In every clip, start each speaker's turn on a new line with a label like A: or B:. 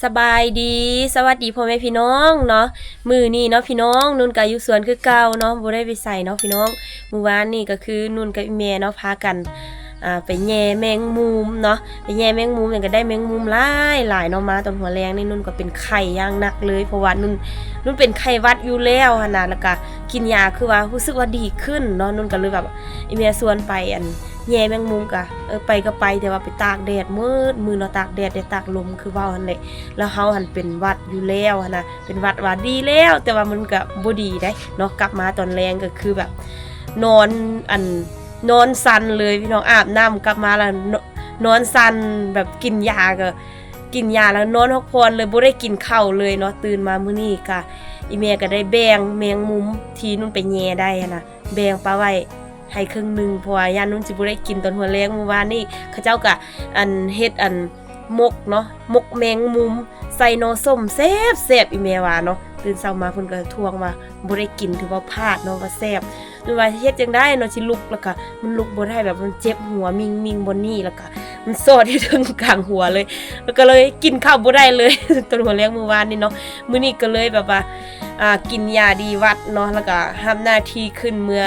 A: สบายดี สวัสดีพ่อแม่พี่น้องเนาะมือนี่เนาะพี่น้องนุ่นกับอยู่สวนคือเก่าเนาะบ่ได้ไปใส่เนาะพี่น้องมื้อวานนี่ก็คือนุ่นกับอีแม่เนาะพากันอ่าไปแย่แมงมุมเนาะไปแย่แมงมุมเนี่ยก็ได้แมงมุมหลายหลายเนาะมาตอนหัวแรงนี่นุ่นก็เป็นไข้ย่างหนักเลยเพราะว่านุ่นนุ่นเป็นไข้วัดอยู่แล้วหั่นะแล้วก็กินยาคือว่ารู้สึกว่าดีขึ้นเนาะนุ่นก็เลยแบบอีแม่วนไปอัน แย่แมงมุมกะเออไปก็ไปแต่ว่าไปตากแดดมืดมือเนาตากแดดได้ตากลมคือว่าหันแหละแล้วเฮาหันเป็นวัดอยู่แล้วนะเป็นวัดว่าดีแล้ว แต่ว่ามันก็บ่ดีได้เนาะกลับมาตอนแรงก็คือแบบ นอนอันนอนสันเลยพี่น้องอาบน้ำกลับมาแล้วนอนสันแบบกินยาก็กินยาแล้วนอนพักผ่อนเลยบ่ได้กินข้าวเลยเนาะตื่นมามื้อนี้ก็อีเมก็ได้แบ่งแมงมุมที่นุ่นไปแย่ได้นนะแบ่งปลาไว้ ให้ครึ่งหนึ่งเพราะว่ายานนุ่นสิบ่ได้กินตอนหัวแรงเมื่อวานนี่เขาเจ้าก็อันเฮ็ดอันมกเนาะมกแมงมุม ใส่โนส้มแซ่บแซ่บอีเมวาเนาะตื่นเช้ามาเพิ่นก็ทวงว่าบ่ได้กินถือว่าพลาดเนาะว่าแซ่บนุ่นว่าเฮ็ดจังได้เนาะสิลุกแล้วก็มันลุกบ่ได้แบบมันเจ็บหัวมิงมิงบนนี่แล้วก็มันซอดที่ถึงกลางหัวเลย แล้วก็เลยกินข้าวบ่ได้เลยตอนหัวแรงเมื่อวานนี่เนาะมื้อนี้ก็เลยแบบว่าอ่ากินยาดีวัดเนาะแล้วก็ทำหน้าที่ขึ้นเมื่อ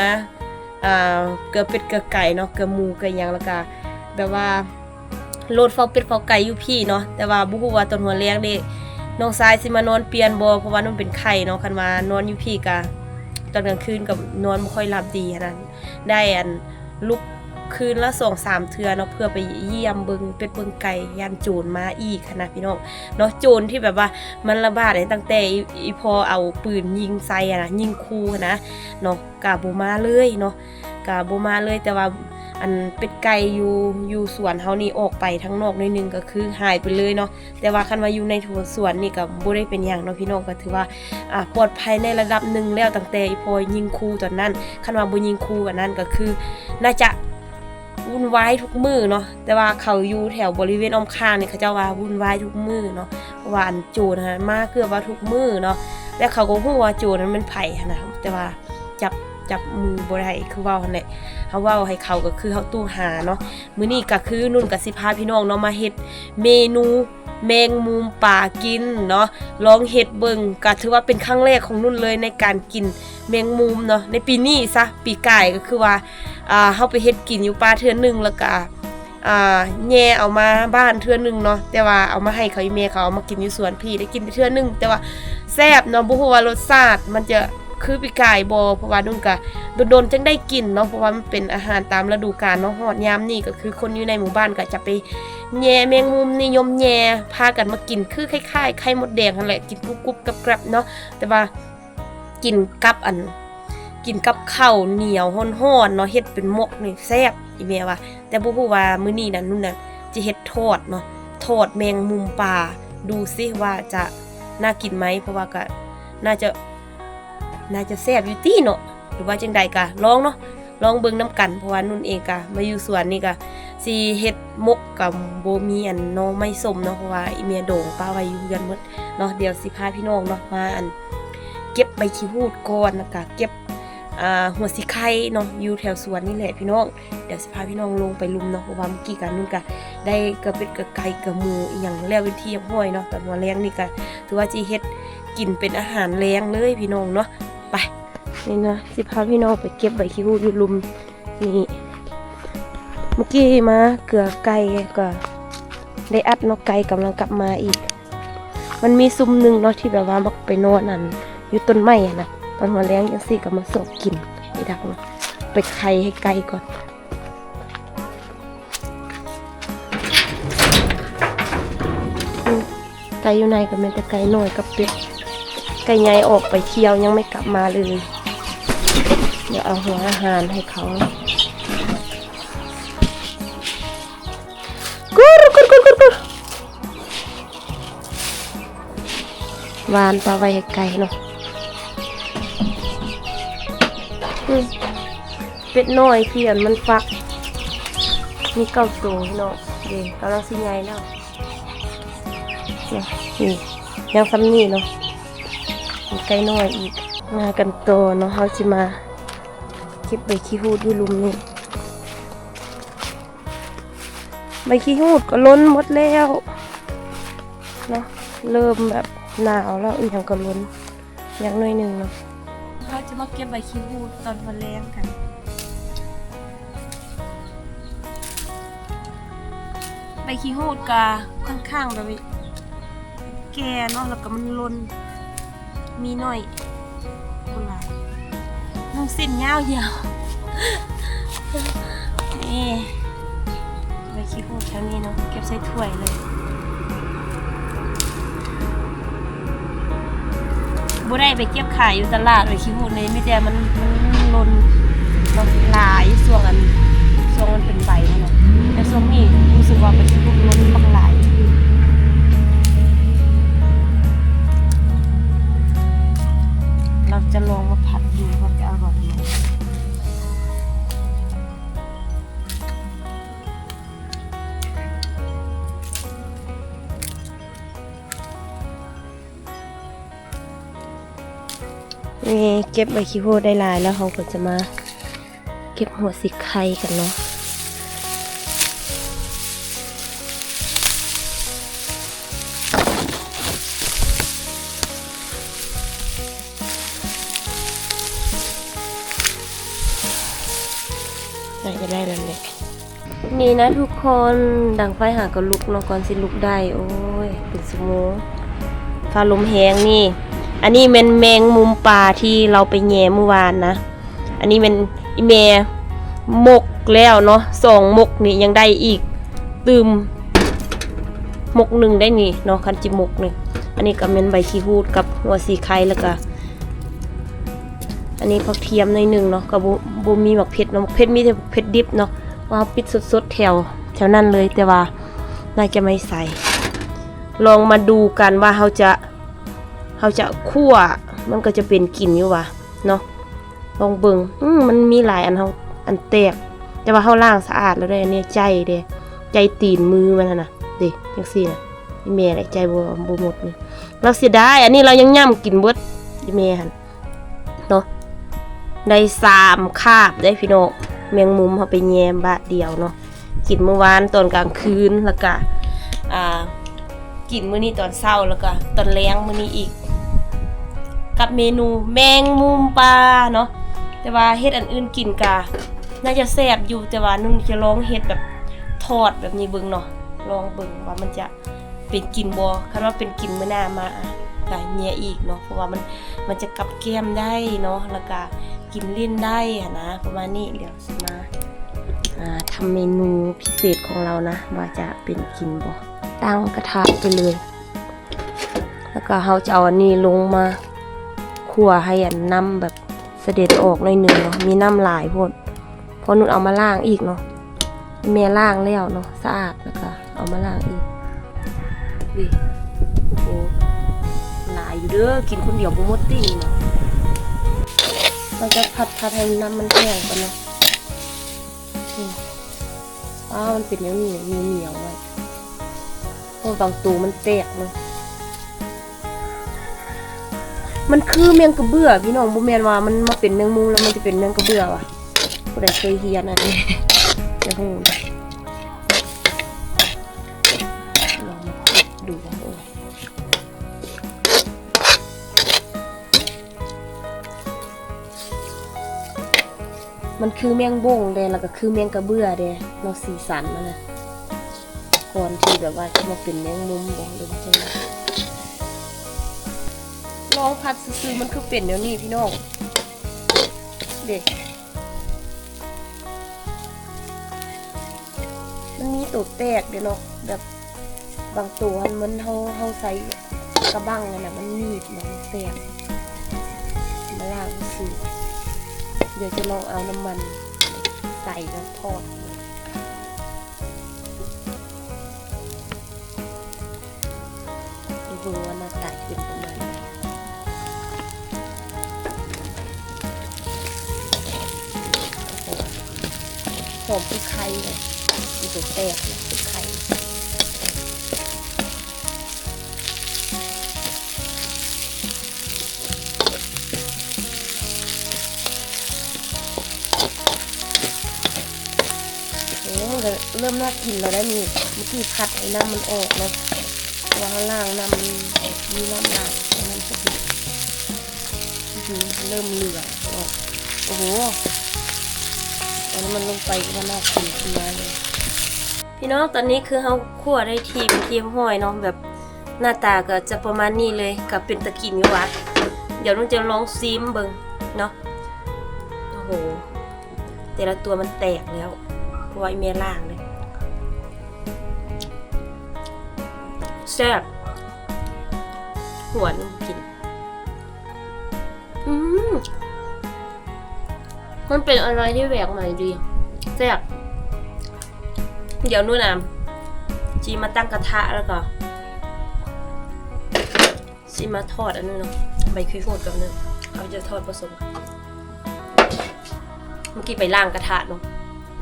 A: อ่าเกลือเป็ดเกลือไก่เนาะเกลือหมูเกลือหยังแล้วก็แบบว่าโลดเฝ้าเป็ดเฝ้าไก่อยู่พี่เนาะแต่ว่าบ่ฮู้ว่าตอนหัวเลี้ยงนี่น้องชายสิมานอนเปลี่ยนบ่เพราะว่ามันเป็นไข้เนาะคันว่านอนอยู่พี่ก็ตอนกลางคืนกับนอนบ่ค่อยหลับดีขนาดได้อันลุก คืนละ2 3เทือเนาะเพื่อไปเยี่ยมเบิงเป็ดเบิงไก่ยันโจรมาอีกนะพี่น้องเนาะโจรที่แบบว่ามันระบาดตั้งแต่อีพอเอาปืนยิงใส่อะนะยิงคูนะเนาะกาบ่มาเลยเนาะกะบ่มาเลยแต่ว่าอันเป็ดไก่อยู่อยู่สวนเฮานี่ออกไปทั้งนอกนิดนึงก็คือหายไปเลยเนาะแต่ว่าคันว่าอยู่ในสวนนี่ก็บ่ได้เป็นหยังเนาะพี่น้องก็ถือว่าอ่าปลอดภัยในระดับหนึ่งแล้วตั้งแต่อีพอยิงคูตอนนั้นคันว่าบ่ยิงคูกันนั้นก็คือ น่าจะ วุ่นวายทุกมือเนาะแต่ว่าเขาอยู่แถวบริเวณอ้อมข้างเนี่ยเขาจะว่าวุ่นวายทุกมือเนาะเพราะว่าอันโจรนะมาเกือบว่าทุกมือเนาะและเขาก็หู้ว่าโจรนั้นมันไผ่นะแต่ว่าจับ จับมือบ่ได้คือเว้าหั่นแหละเขาเว่าให้เขาก็คือเขาตู้หาเนาะมื้อนี้ก็คือนุ่นกับสิพาพี่น้องเนาะมาเฮ็ดเมนูแมงมุมป่ากินเนาะลองเฮ็ดเบิงก็ถือว่าเป็นครั้งแรกของนุ่นเลยในการกินแมงมุมเนาะในปีนี้ซะปีกายก็คือว่าอ่าเฮาไปเฮ็ดกินอยู่ป่าเทื่อหนึงแล้วก็อ่าแย่เอามาบ้านเทื่อหนึงเนาะแต่ว่าเอามาให้เขาอีเมเขาเอามากินอยู่สวนพี่ได้กินไปเทื่อหนึงแต่ว่าแซ่บเนาะบ่ฮู้ว่ารสชาติมันจะ คือปีกายบ่เพราะว่านุ่นก็โดนๆจังได้กินเนาะเพราะว่ามันเป็นอาหารตามฤดูกาลเนาะฮอดยามนี่ก็คือคนอยู่ในหมู่บ้านก็จะไปแย่แมงมุมนิยมแย่พากันมากินคือคล้ายๆไข่มดแดงนั่นแหละกินกรุบๆกับๆเนาะแต่ว่ากินกับอัน กินกับข้าวเหนียวฮ้อนๆเนาะเฮ็ดเป็นหมกนี่แซ่บอีแม่ว่า แต่บ่ฮู้ว่ามื้อนี้นั่นนู่นน่ะจะเฮ็ดทอดเนาะทอดแมงมุมป่าดูซิว่าจะน่ากินไหมเพราะว่าก็น่าจะ น่าจะแซ่บอยู่ตี้เนาะหรือว่าจังใดกะลองเนาะลองเบิ่งน้ำกันเพราะว่านุ่นเองกะมาอยู่สวนนี่กะสิเฮ็ดมกกับโบมีอันหน้องไม่สมเนาะเพราะว่าอีเมียโด่งป้าไว้อยู่กันหมดเนาะเดี๋ยวสิพาพี่น้องเนาะมาอัน เก็บใบขี้หูดก่อนแล้วก็เก็บอ่าหัวสิไข่เนาะอยู่แถวสวนนี่แหละพี่น้องเดี๋ยวสิพาพี่น้องลงไปลุมเนาะเพราะว่าเมื่อกี้กันนุ่นกะได้กระเป็ดกระไก่กระหมูอหย่างแล้วเป็นที่เรียบร้อยเนาะตอนวันแรงนี่กะถือว่าจีเฮ็ดกินเป็นอาหารแรงเลยพี่น้องเนาะ ไปนี่นะสิพาพี่น้องไปเก็บใบขี้หูดอยู่ลุมนี่เมื่อกี้มาเกือไก่ก็ได้อัดนาะไก่กำลังกลับมาอีก มันมีซุ้มหนึ่งเนาะที่แบบว่ามักไปนอนนั่นอยู่ต้นไม้อะนะตอนหัวแรงยังสี่ก็มาสอบกินไอ้ดักเนาะไปไข่ให้ไก่ก่อนไก่อยู่ในก็เป็นแต่ไก่น้อยกับเป็ด ไก่ใหญ่ออกไปเที่ยวยังไม่กลับมาเลย เดี๋ยวเอาหัวอาหารให้เขากุรกุรกุรกุรกุรวานปลาไว้ให้ไก่เนาะเป็ดน้อยเพียนมันฟัก มีเก้าตัวเนาะเดี๋ยวกำลังสิใหญ่แล้วเนี่ยนี่ยังซ้ำนี่เนาะ ไก่น้อยอีก มากันโตอเนาะเขาจะมาเก็บใบขี้หูดอยู่หลุมนี่ใบขี้หูดก็ล้นหมดแล้วเนาะเริ่มแบบหนาวแล้วอีกอย่างก็ล้นอย่างน้อยหนึ่งเนาะเราจะมาเก็บใบขี้หูดตอนวันแรงกันใบขี้หูดกาค่อนข้างแบบว่าแก่เนาะแล้วก็มันล้น มีหน่อยคนละน้องสิ้นยาวยาวนี่ใบขี้หูดแถวนี้เนาะเก็บใส่ถ้วยเลยบ่ได้ไปเก็บขายอยู่ตลาดใบขี้หูดเลยม่แต่มันมันลนเนาะหลายส่วงอันส่วงมันเป็นใบเนาะแต่ส่วงนี้รู้สึกว่าใบขี้หูดลนบางหลาย จะลองมาผัดดูว่าจะอร่อยไหมนี่เก็บใบขี้โพดได้ลายแล้วเขาก็จะมา เก็บหัวสิไข่กันเนาะ น่าจะได้แล้วแหละนี่นะทุกคนดังไฟหาก็ลุกเนาะก่อนสิลุกได้โอ้ยเป็นสมงฟ้าลมแหงนี่ อันนี้เป็นแมงมุมป่าที่เราไปแง่เมื่อวานนะ อันนี้เป็นอีเมมกแล้วเนาะสองมกนี่ยังได้อีกตืมมกหนึ่งได้นี่เนาะคันจิมกนี่อันนี้ก็เป็นใบขี้หูดกับหัวสีไข่แล้วก็ อันนี้ผักเทียมหน่อยหนึ่งเนาะกับบูมีหมักเผ็ดเนาะหมักเผ็ดมีแต่เผ็ดดิบเนาะว่าปิดสดๆแถวแถวนั้นเลยแต่ว่าน่าจะไม่ใส่ ลองมาดูกันว่าเขาจะเขาจะคั่วมันก็จะเป็นกลิ่นอยู่วะเนาะลองเบิงอืมมันมีหลายอันเขาอันแตกแต่ว่าเขาล้างสะอาดแล้วได้อันนี้ใจเด้ใจตีนมือมันนะเด็จังซี่นะอีเมอะไรใจบ่บ่หมดนี่เราเสียดายอันนี้เรายังย่ำกินเบิดอีเมหันเน ได้สามคาบได้พี่น้องแมงมุมเขาไปแยมบาทเดียวเนาะกินเมื่อวานตอนกลางคืนแล้วก็อ่ากินมื้อนี้ตอนเช้าแล้วก็ตอนแรงมื้อนี้อีก กับเมนูแมงมุมปลาเนาะแต่ว่าเฮ็ดอันอื่นกินกะน่าจะแซ่บอยู่แต่ว่านุ่นจะลองเฮ็ดแบบทอดแบบนี้เบิ่งเนาะลองเบิ่งว่ามันจะ เป็นกลินบ่คันว่าเป็นกลินมื้อหน้ามาอะก็เนียอีกเนาะเพราะว่ามันมันจะกับแก้มได้เนาะแล้วก็กินเล่นได้อะนะประมาณนี้เดี๋ยวมาอ่าทำเมนูพิเศษของเรานะว่าจะเป็นกินบ่ตั้งกระทะไปเลย แล้วก็เราจะเอาอันนี้ลงมาคั่วให้อันน้ำแบบเสด็จออกหน่อยหนึ่งเนาะมีน้ำลายโพดพอนุ่นเอามาล้างอีกเนาะแม่ล้างแล้วเนาะสะอาดแล้วก็เอามาล้างอีก ดิโอ้โหหลายอยู่เด้อกินคนเดียวบ่หมดติ่งเนาะเราจะผัดผัดให้น้ำมันแห้งก่อนเนาะอ้าวมันเป็นเหนียวเหนียวเหนียวเหนียวไว้เพราะบางตูมันแตกเนาะมันคือแมงกระเบื้อพี่น้องบุแมนว่ามันมาเป็นแมงมุมแล้วมันจะเป็นแมงกระเบื้อว่ะผู้ใดเคยเฮียนอันนี้จะหู ดูว่าโอ้มันคือแมงบ่งเดแล้วก็คือแมงกระเบื้อเดเราสีสันมันนะก่อนที่แบบว่าจะมาเป็นแมงมุมบอกเลยจังลองพัดซื้อมันคือเป็นเดี๋ยวนี้พี่น้องเด็กมันมีตัวแตกเดี๋ยวเนาะแบบ บางตัวมันเฮาเฮาใส่กระบังนั่นน่ะมันหนีบมันแตกมาล่างซื้อเดี๋ยวจะลองเอาน้ำมันใส่แล้วทอดดูว่าหน้าตาจะเป็นประมาณไหนโอ้โหอมเป็นไข่เลยมีตัวแตกเลย ว่ากินแล้วได้มีเมื่อกี้ผัดให้น้ำมันออกเนาะวางล่างน้ำมันมีน้ำลายน้ำสติอื้อหือเริ่มเหลืองออกโอ้โหตอนนี้มันลงไปก็น่ากินขึ้นมาเลยพี่น้องตอนนี้คือเขาคั่วได้ทีเป็นทีมห้อยเนาะแบบหน้าตาก็จะประมาณนี้เลยกับเป็นตะกินอยู่วัดเดี๋ยวน้องจะลองซิมเบิงเนาะโอ้โหแต่ละตัวมันแตกแล้วเพราะว่าไอเมล่างเลย แซ่บหัวนมกิน อืมมันเป็นอะไรที่แหวกใหม่ดีแซ่บเดี๋ยวนู่นนะจีมาตั้งกระทะแล้วก็จีมาทอดอันนู้นเนาะใบคุยโฟดกับอันนึงเอาจะทอดผสม เมื่อกี้ไปล่างกระทะเนาะ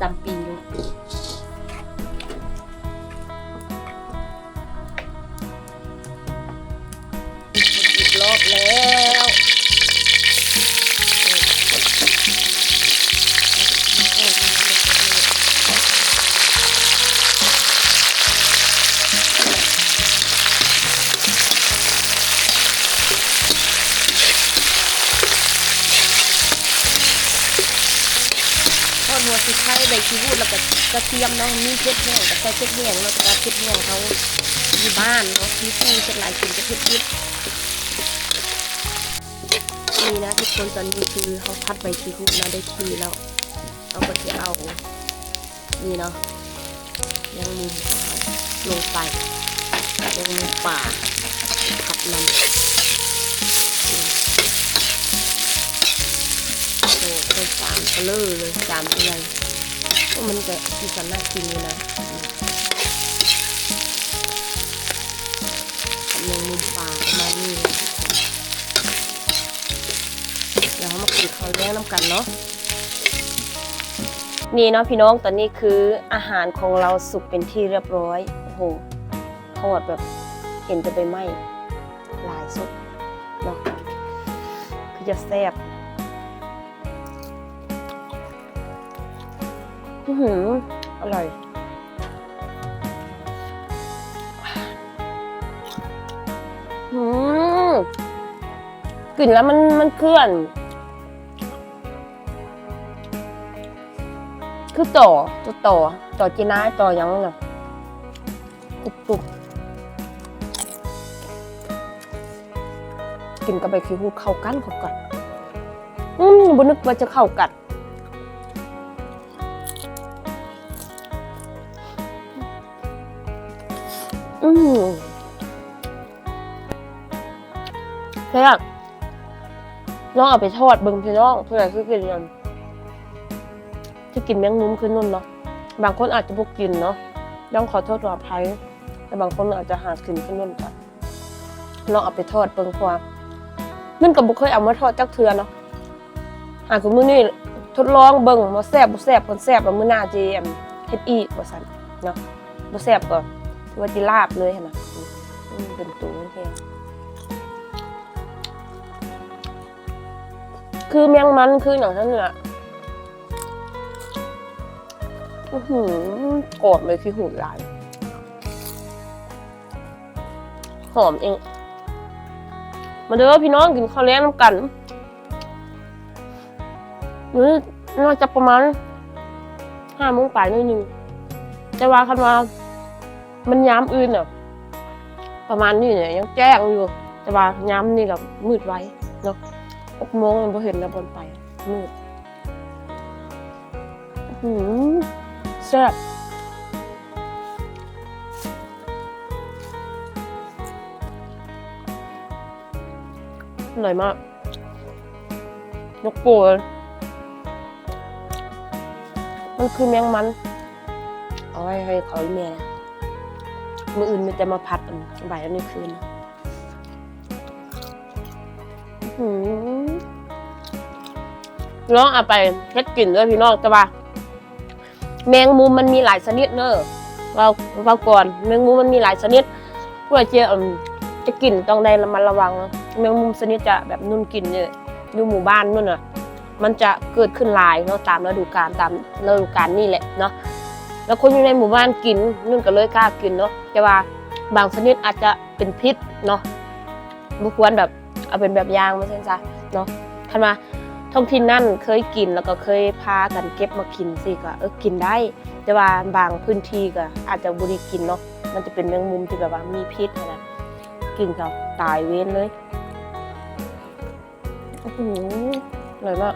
A: ดำปีเลยอี แล้วก็กระเทียมเนาะมีเจ็ดแห้งกับใส่เจ็ดแห้งเนาะแต่ว่าเจ็ดแห้งเขาอยู่บ้านเนาะที่ที่เจ็ดหลายกินจะเผ็ดยิบนี่นะทุกคนตอนนี้คือเขาพัดใบชีวูดมาได้ทีแล้วเอาก็จะเอานี่เนาะยังมุมเขาลงไปยังมุมป่าผัดมันโอ้โหสามเกลอเลยสามอะไรก็ มันจะกินกันน่ากินเลยนะทำในมุมปลามาณนี้เลยเดี๋ยวเรามากินข้าวแดงน้ำกันเนาะนี่เนาะพี่น้องตอนนี้คืออาหารของเราสุกเป็นที่เรียบร้อยโอ้โหทอดแบบเห็นจะไปไหมหลายสุดเนาะคือจะแซ่บ อื้อหืออร่อย อืมกลิ่นแล้วมันมันเคลื่อน คือต่อตัวต่อต่อจีน่าต่อยังน่ะกรุบกรุบกินกับใบขี้หูเข้ากันเข้ากันอืมบนึกว่าจะเข้ากัน ลองเอาไปทอดเบิ่งพี่น้องเพื่อคือกินกันที่กินแมงมุมคือนุ่นเนาะบางคนอาจจะบ่กินเนาะต้องขอโทษขออภัยแต่บางคนอาจจะหากินคือนุ่นกันลองเอาไปทอดเบิ่งเพราะว่านุ่นกับบ่เคยเอามาทอดจักเทือเนาะหาคือมื้อนี้ทดลองเบิ่งว่าแซ่บบ่แซ่บคนแซ่บแล้วมื้อหน้าสิเฮ็ดอีกว่าซั่นเนาะบ่แซ่บก็ว่าจิลาบเลยเห็นไหมเป็นตัวแค่ คือแมงมันคือหนังท่านเนี่ยอื้อหือกรอบเลยคือหูลายหอมเอง มาเด้อพี่น้องกินข้าวแล้งน้ำกันนี่น่าจะประมาณห้าโมงปลายนิดนึงแต่ว่าคันว่า มันย้ำอื่นอะ ประมาณนี้เนี่ยยังแจ้งอยู่ แต่ว่าย้ำนี่แบบมืดไว้เนาะ หกโมงมันพอเห็นแล้วบนไป มืดอื้อหือแซ่บอร่อยมากยกโปรมันคือแมงมัน เอาไว้ให้เขาเมียนะมืออื่นมันจะมาพัดอันบ่ายอันนี้คืนอื้อหือ ลองเอาไปเฮ็ดกลิ่นด้วยพี่น้องแต่ว่า แมงมุมมันมีหลายชนิดเนอะเราเราก่อนแมงมุมมันมีหลายชนิดเพื่อจะจะกลิ่นต้องได้ระมัดระวังนะแมงมุมชนิดจะแบบนุ่นกลิ่นเนี่ยอยู่หมู่บ้านนู่นน่ะ มันจะเกิดขึ้นหลายเนาะตามฤดูกาลตามฤดูกาลนี่แหละเนาะแล้วคนอยู่ในหมู่บ้านกินนุ่นก็เลยกล้ากินเนาะแต่ว่าบางชนิดอาจจะเป็นพิษเนาะบ่ควรแบบเอาเป็นแบบยางมาซั่นซะเนาะคันว่า ท้องถิ่นนั่นเคยกินแล้วก็เคยพากันเก็บมากินสิก็เออกินได้ แต่ว่าบางพื้นที่ก็อาจจะบุรีกินเนาะมันจะเป็นแมงมุมที่แบบว่ามีพิษนะกินก็ตายเว้นเลยโอ้โหอร่อยมาก